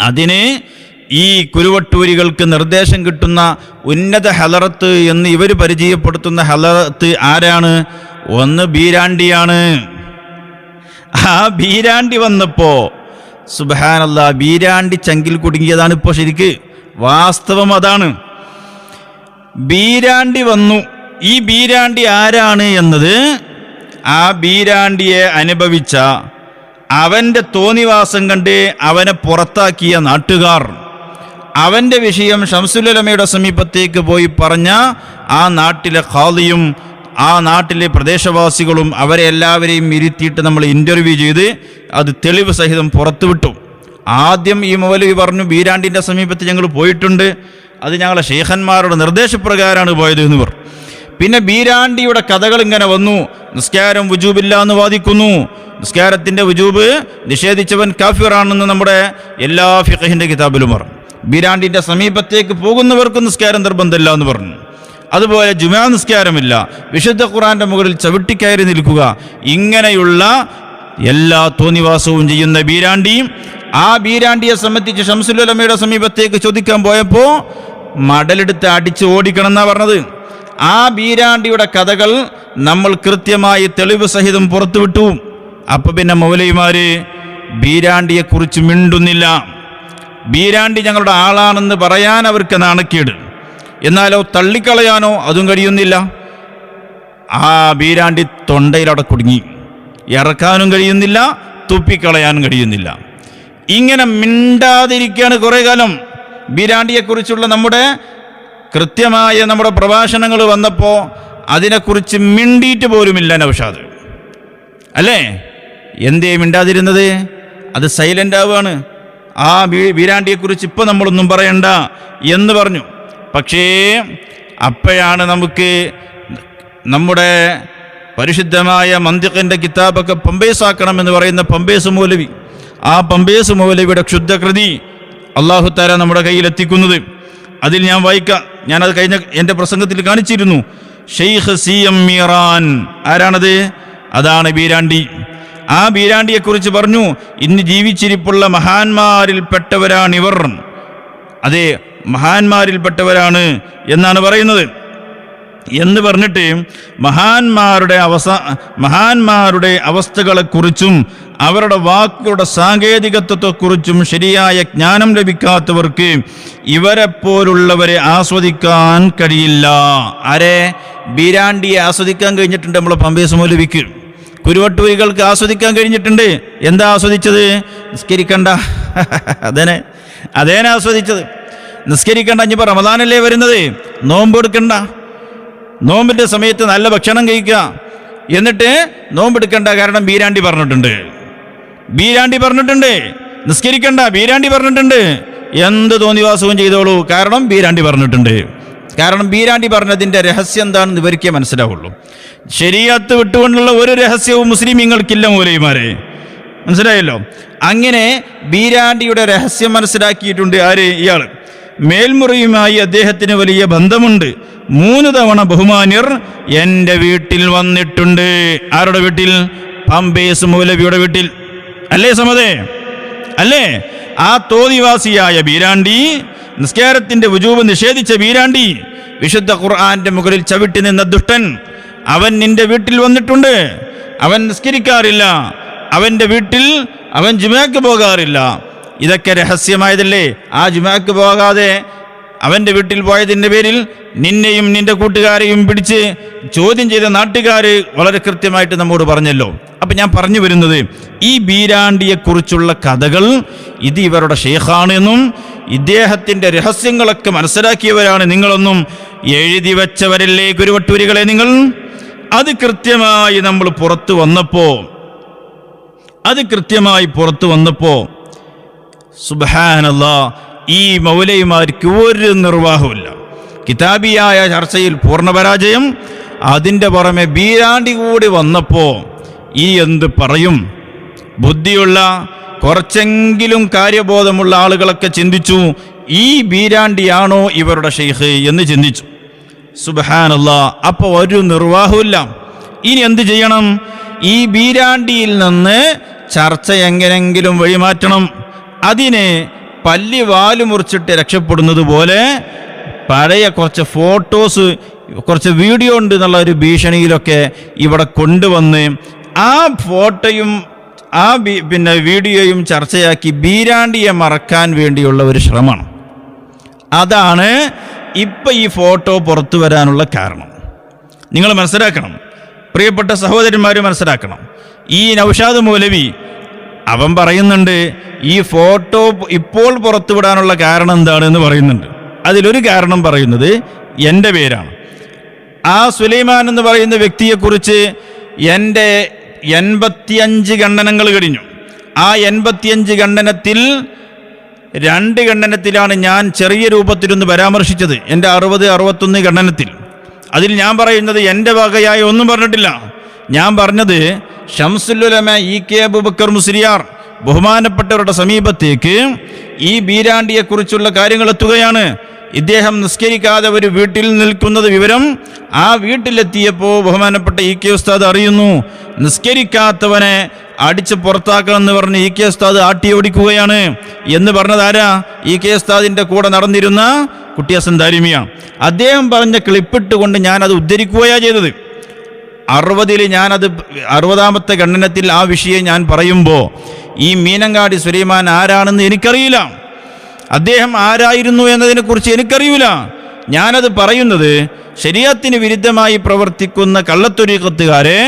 അതിന് ഈ കുരുവട്ടൂരികൾക്ക് നിർദ്ദേശം കിട്ടുന്ന ഉന്നത ഹലറത്ത് എന്ന് ഇവർ പരിചയപ്പെടുത്തുന്ന ഹലറത്ത് ആരാണ്? ഒന്ന് ബീരാണ്ടിയാണ്. ആ ബീരാണ്ടി വന്നപ്പോ സുബഹാനല്ല ബീരാണ്ടി ചങ്കിൽ കുടുങ്ങിയതാണ് ഇപ്പോൾ ശരിക്ക്. വാസ്തവം അതാണ്. ബീരാണ്ടി വന്നു. ഈ ബീരാണ്ടി ആരാണ് എന്നത്? ആ ബീരാണ്ടിയെ അനുഭവിച്ച അവന്റെ തോന്നിവാസം കണ്ട് അവനെ പുറത്താക്കിയ നാട്ടുകാർ. അവന്റെ വിഷയം ഷംസുലമയുടെ സമീപത്തേക്ക് പോയി പറഞ്ഞ ആ നാട്ടിലെ ഖാദിയും ആ നാട്ടിലെ പ്രദേശവാസികളും അവരെ എല്ലാവരെയും ഇരുത്തിയിട്ട് നമ്മൾ ഇന്റർവ്യൂ ചെയ്ത് അത് തെളിവ് സഹിതം പുറത്തുവിട്ടു ആദ്യം ഈ മൗലവി പറഞ്ഞു ബീരാണ്ടിന്റെ സമീപത്ത് ഞങ്ങൾ പോയിട്ടുണ്ട്. അത് ഞങ്ങളെ ഷേഖന്മാരുടെ നിർദ്ദേശപ്രകാരമാണ് പോയത് എന്ന് പറഞ്ഞു പിന്നെ ബീരാണ്ടിയുടെ കഥകൾ ഇങ്ങനെ വന്നു. നിസ്കാരം വുജൂബില്ല എന്ന് വാദിക്കുന്നു. നിസ്കാരത്തിന്റെ വുജൂബ് നിഷേധിച്ചവൻ കാഫിറാണെന്ന് നമ്മുടെ എല്ലാ ഫിഖഹിന്റെ കിതാബിലും പറഞ്ഞു. ബീരാണ്ടിന്റെ സമീപത്തേക്ക് പോകുന്നവർക്ക് നിസ്കാരം നിർബന്ധമില്ല എന്ന് പറഞ്ഞു. അതുപോലെ ജുമാ നിസ്കാരമില്ല. വിശുദ്ധ ഖുറാന്റെ മുകളിൽ ചവിട്ടിക്കയറി നിൽക്കുക. ഇങ്ങനെയുള്ള എല്ലാ തോന്നിവാസവും ചെയ്യുന്ന ബീരാണ്ടിയും ആ ബീരാണ്ടിയെ സംബന്ധിച്ച് ഷംസുലമയുടെ സമീപത്തേക്ക് ചോദിക്കാൻ പോയപ്പോൾ മടലെടുത്ത് അടിച്ച് ഓടിക്കണം എന്നാ പറഞ്ഞത്. ആ ബീരാണ്ടിയുടെ കഥകൾ നമ്മൾ കൃത്യമായി തെളിവ് സഹിതം പുറത്തുവിട്ടു. അപ്പൊ പിന്നെ മൗലൈമാര് ബീരാണ്ടിയെ കുറിച്ച് മിണ്ടുന്നില്ല. ബീരാണ്ടി ഞങ്ങളുടെ ആളാണെന്ന് പറയാൻ അവർക്ക് നാണക്കേട്. എന്നാലോ തള്ളിക്കളയാനോ അതും കഴിയുന്നില്ല. ആ ബീരാണ്ടി തൊണ്ടയിലവിടെ കുടുങ്ങി. ഇറക്കാനും കഴിയുന്നില്ല തുപ്പിക്കളയാനും കഴിയുന്നില്ല. ഇങ്ങനെ മിണ്ടാതിരിക്കുകയാണ് കുറേ കാലം. ബീരാണ്ടിയെക്കുറിച്ചുള്ള നമ്മുടെ കൃത്യമായ നമ്മുടെ പ്രഭാഷണങ്ങൾ വന്നപ്പോൾ അതിനെക്കുറിച്ച് മിണ്ടിയിട്ട് പോലുമില്ല നൗഷാദ്. അല്ലേ? എന്തേ മിണ്ടാതിരുന്നത്? അത് സൈലന്റ് ആവുകയാണ്. ആ വീരാണ്ടിയെക്കുറിച്ച് ഇപ്പം നമ്മളൊന്നും പറയണ്ട എന്ന് പറഞ്ഞു. പക്ഷേ അപ്പോഴാണ് നമുക്ക് നമ്മുടെ പരിശുദ്ധമായ മന്ദിഖിന്റെ കിതാബൊക്കെ പമ്പേസാക്കണം എന്ന് പറയുന്ന പമ്പേസ് മൗലവി. ആ പമ്പേസ് മൗലവിയുടെ ക്ഷുദ്ധകൃതി അള്ളാഹുത്താര നമ്മുടെ കയ്യിലെത്തിക്കുന്നത്. അതിൽ ഞാൻ വായിക്കാം. ഞാനത് കഴിഞ്ഞ എന്റെ പ്രസംഗത്തിൽ കാണിച്ചിരുന്നു. Sheikh C M Meeran. ആരാണത്? അതാണ് ബീരാണ്ടി. ആ ബീരാണ്ടിയെക്കുറിച്ച് പറഞ്ഞു ഇന്ന് ജീവിച്ചിരിപ്പുള്ള മഹാന്മാരിൽപ്പെട്ടവരാണിവർ. അതെ മഹാന്മാരിൽപ്പെട്ടവരാണ് എന്നാണ് പറയുന്നത്. എന്ന് പറഞ്ഞിട്ട് മഹാന്മാരുടെ അവസ മഹാന്മാരുടെ അവസ്ഥകളെക്കുറിച്ചും അവരുടെ വാക്കുകളുടെ സാങ്കേതികത്വത്തെക്കുറിച്ചും ശരിയായ ജ്ഞാനം ലഭിക്കാത്തവർക്ക് ഇവരെ പോലുള്ളവരെ ആസ്വദിക്കാൻ കഴിയില്ല. ആരെ? ബീരാണ്ടിയെ ആസ്വദിക്കാൻ കഴിഞ്ഞിട്ടുണ്ട് നമ്മളെ പമ്പേസ് മൗലവിക്ക് കുരുവട്ടൂരികൾക്ക് ആസ്വദിക്കാൻ കഴിഞ്ഞിട്ടുണ്ട്. എന്താ ആസ്വദിച്ചത്? നിസ്കരിക്കണ്ട. അതേനെ. അതേനെ ആസ്വദിച്ചത്. നിസ്കരിക്കണ്ട ഇനിയിപ്പോൾ റമദാനല്ലേ വരുന്നത്? നോമ്പ് എടുക്കണ്ട. നോമ്പിന്റെ സമയത്ത് നല്ല ഭക്ഷണം കഴിക്കുക. എന്നിട്ട് നോമ്പെടുക്കേണ്ട. കാരണം ബീരാണ്ടി പറഞ്ഞിട്ടുണ്ട്. ബീരാണ്ടി പറഞ്ഞിട്ടുണ്ട്. നിസ്കരിക്കണ്ട. ബീരാണ്ടി പറഞ്ഞിട്ടുണ്ട്. എന്ത് തോന്നിവാസവും ചെയ്തോളൂ. കാരണം ബീരാണ്ടി പറഞ്ഞിട്ടുണ്ട്. കാരണം ബീരാണ്ടി പറഞ്ഞതിന്റെ രഹസ്യം എന്താണെന്ന് ഇവർക്കേ മനസ്സിലാവുള്ളൂ. ശരിയാത്ത് വിട്ടുകൊണ്ടുള്ള ഒരു രഹസ്യവും മുസ്ലിമീങ്ങൾക്കില്ല മൂലയുമാരെ മനസ്സിലായല്ലോ? അങ്ങനെ ബീരാണ്ടിയുടെ രഹസ്യം മനസ്സിലാക്കിയിട്ടുണ്ട് ആര്? ഇയാൾ മേൽമുറിയുമായി അദ്ദേഹത്തിന് വലിയ ബന്ധമുണ്ട്. മൂന്ന് തവണ ബഹുമാന്യർ എന്റെ വീട്ടിൽ വന്നിട്ടുണ്ട്. ആരുടെ വീട്ടിൽ? പമ്പേസ് മൗലവിയുടെ വീട്ടിൽ. അല്ലേ സമതേ? അല്ലേ? ആ തോതിവാസിയായ ബീരാണ്ടി നിസ്കാരത്തിന്റെ വുജൂബ് നിഷേധിച്ച ബീരാണ്ടി വിശുദ്ധ ഖുർആന്റെ മുകളിൽ ചവിട്ടി നിന്ന ദുഷ്ടൻ അവൻ നിന്റെ വീട്ടിൽ വന്നിട്ടുണ്ട്. അവൻ നിസ്കരിക്കാറില്ല. അവന്റെ വീട്ടിൽ അവൻ ജുമാക്ക് പോകാറില്ല. ഇതൊക്കെ രഹസ്യമായതല്ലേ? ആ ജുമാക്ക് പോകാതെ അവന്റെ വീട്ടിൽ പോയതിന്റെ പേരിൽ നിന്നെയും നിന്റെ കൂട്ടുകാരെയും പിടിച്ച് ചോദ്യം ചെയ്ത നാട്ടുകാർ വളരെ കൃത്യമായിട്ട് നമ്മോട് പറഞ്ഞല്ലോ. അപ്പം ഞാൻ പറഞ്ഞു വരുന്നത് ഈ ബീരാണ്ടിയെക്കുറിച്ചുള്ള കഥകൾ ഇത് ഇവരുടെ ഷെയ്ഖാണ് എന്നും ഇദ്ദേഹത്തിന്റെ രഹസ്യങ്ങളൊക്കെ മനസ്സിലാക്കിയവരാണ് നിങ്ങളൊന്നും എഴുതി വച്ചവരല്ലേ കുരുവട്ടൂരികളെ നിങ്ങൾ? അത് കൃത്യമായി നമ്മൾ പുറത്തു വന്നപ്പോൾ അത് കൃത്യമായി പുറത്തു വന്നപ്പോൾ സുബഹാനല്ല ഈ മൗലയുമാർക്ക് ഒരു നിർവാഹമില്ല കിതാബിയായ ചർച്ചയിൽ പൂർണപരാജയം അതിന്റെ പുറമെ ബീരാണ്ടി കൂടി വന്നപ്പോൾ ഈ എന്ത് പറയും? ബുദ്ധിയുള്ള കുറച്ചെങ്കിലും കാര്യബോധമുള്ള ആളുകളൊക്കെ ചിന്തിച്ചു ഈ ബീരാണ്ടിയാണോ ഇവരുടെ ഷെയ്ഖ് എന്ന് ചിന്തിച്ചു. സുബഹാനല്ല അപ്പോൾ ഒരു നിർവാഹമില്ല ഇനി എന്ത് ചെയ്യണം? ഈ ബീരാണ്ടിയിൽ നിന്ന് ചർച്ച എങ്ങനെങ്കിലും വഴിമാറ്റണം. അതിന് പല്ലി വാൽ മുറിച്ചിട്ട് രക്ഷപ്പെടുന്നത് പോലെ പഴയ കുറച്ച് ഫോട്ടോസ് കുറച്ച് വീഡിയോ ഉണ്ട് എന്നുള്ള ഒരു ഭീഷണിയിലൊക്കെ ഇവിടെ കൊണ്ടുവന്ന് ആ ഫോട്ടോയും ആ പിന്നെ വീഡിയോയും ചർച്ചയാക്കി ബീരാണ്ടിയെ മറക്കാൻ വേണ്ടിയുള്ള ഒരു ശ്രമമാണ് അതാണ് ഇപ്പം ഈ ഫോട്ടോ പുറത്തു വരാനുള്ള കാരണം. നിങ്ങൾ മനസ്സിലാക്കണം. പ്രിയപ്പെട്ട സഹോദരന്മാർ മനസ്സിലാക്കണം. ഈ നൗഷാദ് മൗലവി അവൻ പറയുന്നുണ്ട് ഈ ഫോട്ടോ ഇപ്പോൾ പുറത്തുവിടാനുള്ള കാരണം എന്താണ് എന്ന് പറയുന്നുണ്ട്. അതിലൊരു കാരണം പറയുന്നത് എന്റെ പേരാണ്. ആ സുലൈമാൻ എന്ന് പറയുന്ന വ്യക്തിയെക്കുറിച്ച് എന്റെ എൺപത്തിയഞ്ച് ഖണ്ഡനങ്ങൾ കഴിഞ്ഞു. ആ എൺപത്തിയഞ്ച് ഖണ്ഡനത്തിൽ രണ്ട് ഖണ്ഡനത്തിലാണ് ഞാൻ ചെറിയ രൂപത്തിലൊന്ന് പരാമർശിച്ചത് എന്റെ അറുപത് അറുപത്തൊന്ന് ഖണ്ഡനത്തിൽ. അതിൽ ഞാൻ പറയുന്നത് എന്റെ വകയായി ഒന്നും പറഞ്ഞിട്ടില്ല. ഞാൻ പറഞ്ഞത് ഷംസുല്ലുലമ ഇ കെ അബുബക്കർ മുസ്ലിയാർ ബഹുമാനപ്പെട്ടവരുടെ സമീപത്തേക്ക് ഈ ബീരാണ്ടിയെക്കുറിച്ചുള്ള കാര്യങ്ങൾ എത്തുകയാണ്. ഇദ്ദേഹം നിസ്കരിക്കാതെ ഒരു വീട്ടിൽ നിൽക്കുന്നത് വിവരം ആ വീട്ടിലെത്തിയപ്പോൾ ബഹുമാനപ്പെട്ട ഇ കെ ഉസ്താദ് അറിയുന്നു. നിസ്കരിക്കാത്തവനെ അടിച്ച് പുറത്താക്കണമെന്ന് പറഞ്ഞ് ഇ കെ ഉസ്താദ് ആട്ടി ഓടിക്കുകയാണ്. എന്ന് പറഞ്ഞത് ആരാ? ഇ കെ ഉസ്താദിന്റെ കൂടെ നടന്നിരുന്ന കുട്ടിയസൻ ദാരിമിയ അദ്ദേഹം പറഞ്ഞ ക്ലിപ്പിട്ടുകൊണ്ട് ഞാനത് ഉദ്ധരിക്കുകയാണ് ചെയ്തത്. അറുപതിൽ ഞാനത് അറുപതാമത്തെ ഖണ്ഡനത്തിൽ ആ വിഷയം ഞാൻ പറയുമ്പോൾ ഈ മീനങ്ങാടി സുലൈമാൻ ആരാണെന്ന് എനിക്കറിയില്ല. അദ്ദേഹം ആരായിരുന്നു എന്നതിനെക്കുറിച്ച് എനിക്കറിയില്ല. ഞാനത് പറയുന്നത് ശരീരത്തിന് വിരുദ്ധമായി പ്രവർത്തിക്കുന്ന കള്ളത്തൊരീക്കത്തുകാരെ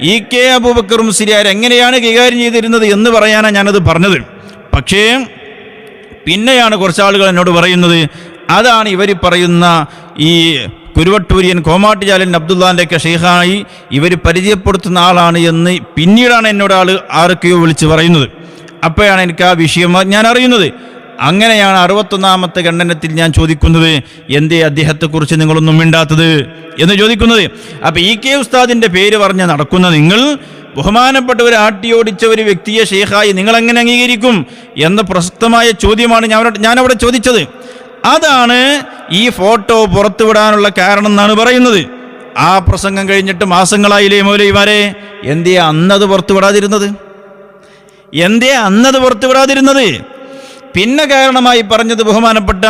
ഇ കെ അബൂബക്കറും സിരിയാർ എങ്ങനെയാണ് കൈകാര്യം ചെയ്തിരുന്നത് എന്ന് പറയാനാണ് ഞാനത് പറഞ്ഞത്. പക്ഷേ പിന്നെയാണ് കുറച്ചാളുകൾ എന്നോട് പറയുന്നത്. അതാണ് ഇവർ പറയുന്ന ഈ കുരുവട്ടൂരിയൻ കോമാട്ടുചാലൻ അബ്ദുല്ലാന്റെയൊക്കെ ഷെയ്ഖായി ഇവർ പരിചയപ്പെടുത്തുന്ന ആളാണ് എന്ന് പിന്നീടാണ് എന്നോട് ആൾ ആരൊക്കെയോ വിളിച്ച് പറയുന്നത്. അപ്പോഴാണ് എനിക്ക് ആ വിഷയം ഞാൻ അറിയുന്നത്. അങ്ങനെയാണ് അറുപത്തൊന്നാമത്തെ ഖണ്ഡനത്തിൽ ഞാൻ ചോദിക്കുന്നത് എന്തേ അദ്ദേഹത്തെക്കുറിച്ച് നിങ്ങളൊന്നും മിണ്ടാത്തത്? എന്ന് ചോദിക്കുന്നത്. അപ്പോൾ ഇ കെ ഉസ്താദിന്റെ പേര് പറഞ്ഞ് നടക്കുന്ന നിങ്ങൾ ബഹുമാനപ്പെട്ട ഒരു ആട്ടിയോടിച്ച ഒരു വ്യക്തിയെ ഷെയ്ഖായി നിങ്ങൾ എങ്ങനെ അംഗീകരിക്കും? എന്ന പ്രസക്തമായ ചോദ്യമാണ് ഞാൻ ഞാനവിടെ ചോദിച്ചത്. അതാണ് ഈ ഫോട്ടോ പുറത്തുവിടാനുള്ള കാരണം എന്നാണ് പറയുന്നത്. ആ പ്രസംഗം കഴിഞ്ഞിട്ട് മാസങ്ങളായില്ലേ മൗലൈമാരെ എന്തേ അന്നത് പുറത്തുവിടാതിരുന്നത്? എന്തേ അന്നത് പുറത്തുവിടാതിരുന്നത്? പിന്നെ കാരണമായി പറഞ്ഞത് ബഹുമാനപ്പെട്ട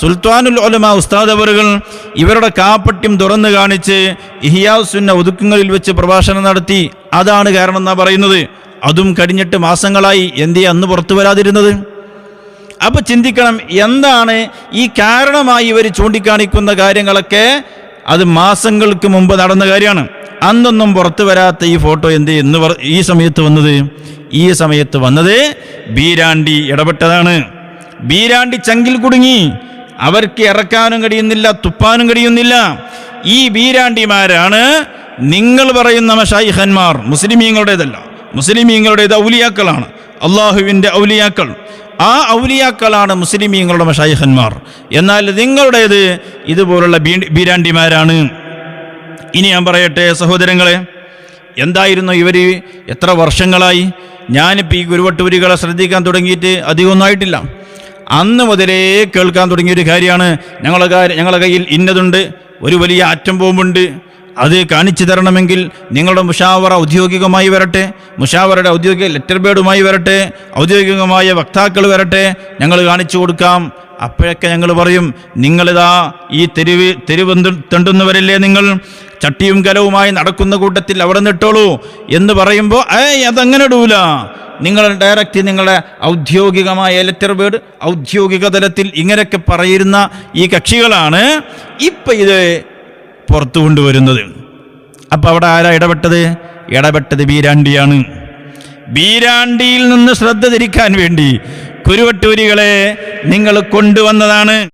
സുൽത്താനുൽ ഒലമ ഉസ്താദ് അവറുകൾ ഇവരുടെ കാപ്പട്യം തുറന്നു കാണിച്ച് ഇഹിയാസുന്ന ഒതുക്കങ്ങളിൽ വെച്ച് പ്രഭാഷണം നടത്തി. അതാണ് കാരണം എന്നാ പറയുന്നത്. അതും കഴിഞ്ഞിട്ട് മാസങ്ങളായി എന്തേ അന്ന് പുറത്തു വരാതിരുന്നത് അപ്പൊ ചിന്തിക്കണം എന്താണ് ഈ കാരണമായി ഇവർ ചൂണ്ടിക്കാണിക്കുന്ന കാര്യങ്ങളൊക്കെ? അത് മാസങ്ങൾക്ക് മുമ്പ് നടന്ന കാര്യമാണ്. അന്നൊന്നും പുറത്തു വരാത്ത ഈ ഫോട്ടോ എന്ത് എന്ന് ഈ സമയത്ത് വന്നത്? ഈ സമയത്ത് വന്നത് ബീരാണ്ടി ഇടപെട്ടതാണ്. ബീരാണ്ടി ചങ്കിൽ കുടുങ്ങി. അവർക്ക് ഇറക്കാനും കഴിയുന്നില്ല തുപ്പാനും കഴിയുന്നില്ല. ഈ ബീരാണ്ടിമാരാണ് നിങ്ങൾ പറയുന്ന മഷായിഹന്മാർ മുസ്ലിമീങ്ങളുടേതല്ല. മുസ്ലിമീങ്ങളുടേത് ഔലിയാക്കളാണ്. അള്ളാഹുവിന്റെ ഔലിയാക്കൾ. ആ ഔലിയാക്കളാണ് മുസ്ലിമീങ്ങളുടെ മഷായിഹന്മാർ എന്നാൽ നിങ്ങളുടേത് ഇതുപോലുള്ള ബീരാണ്ടിമാരാണ്? ഇനി ഞാൻ പറയട്ടെ സഹോദരങ്ങളെ എന്തായിരുന്നു ഇവർ എത്ര വർഷങ്ങളായി? ഞാനിപ്പോൾ ഈ ഗുരുവട്ടൂരികളെ ശ്രദ്ധിക്കാൻ തുടങ്ങിയിട്ട് അധികമൊന്നായിട്ടില്ല അന്ന് മുതലേ കേൾക്കാൻ തുടങ്ങിയൊരു കാര്യമാണ് ഞങ്ങളുടെ കാര്യം ഞങ്ങളുടെ കയ്യിൽ ഇന്നതുണ്ട് ഒരു വലിയ ആറ്റം ബോംബുണ്ട്. അത് കാണിച്ചു തരണമെങ്കിൽ നിങ്ങളുടെ മുഷാവറ ഔദ്യോഗികമായി വരട്ടെ മുഷാവറയുടെ ഔദ്യോഗിക ലെറ്റർ ബേഡുമായി വരട്ടെ ഔദ്യോഗികമായ വക്താക്കൾ വരട്ടെ ഞങ്ങൾ കാണിച്ചു കൊടുക്കാം. അപ്പോഴൊക്കെ ഞങ്ങൾ പറയും നിങ്ങളിതാ ഈ തെരുവ് തെരുവ് തെണ്ടുന്നവരല്ലേ നിങ്ങൾ? ചട്ടിയും കലവുമായി നടക്കുന്ന കൂട്ടത്തിൽ അവിടെ നിട്ടോളൂ എന്ന് പറയുമ്പോൾ ഏയ് അതങ്ങനെ ഇടൂല. നിങ്ങൾ ഡയറക്റ്റ് നിങ്ങളുടെ ഔദ്യോഗികമായ ലെറ്റർ ബേഡ് ഔദ്യോഗിക തലത്തിൽ ഇങ്ങനെയൊക്കെ പറയുന്ന ഈ കക്ഷികളാണ്. ഇപ്പം ഇത് പുറത്തു കൊണ്ടുവരുന്നത്. അപ്പം അവിടെ ആരാ ഇടപെട്ടത്? ഇടപെട്ടത് ബീരാണ്ടിയാണ്. ബീരാണ്ടിയിൽ നിന്ന് ശ്രദ്ധ തിരിക്കാൻ വേണ്ടി കുരുവട്ടൂരികളെ നിങ്ങൾ കൊണ്ടുവന്നതാണ്.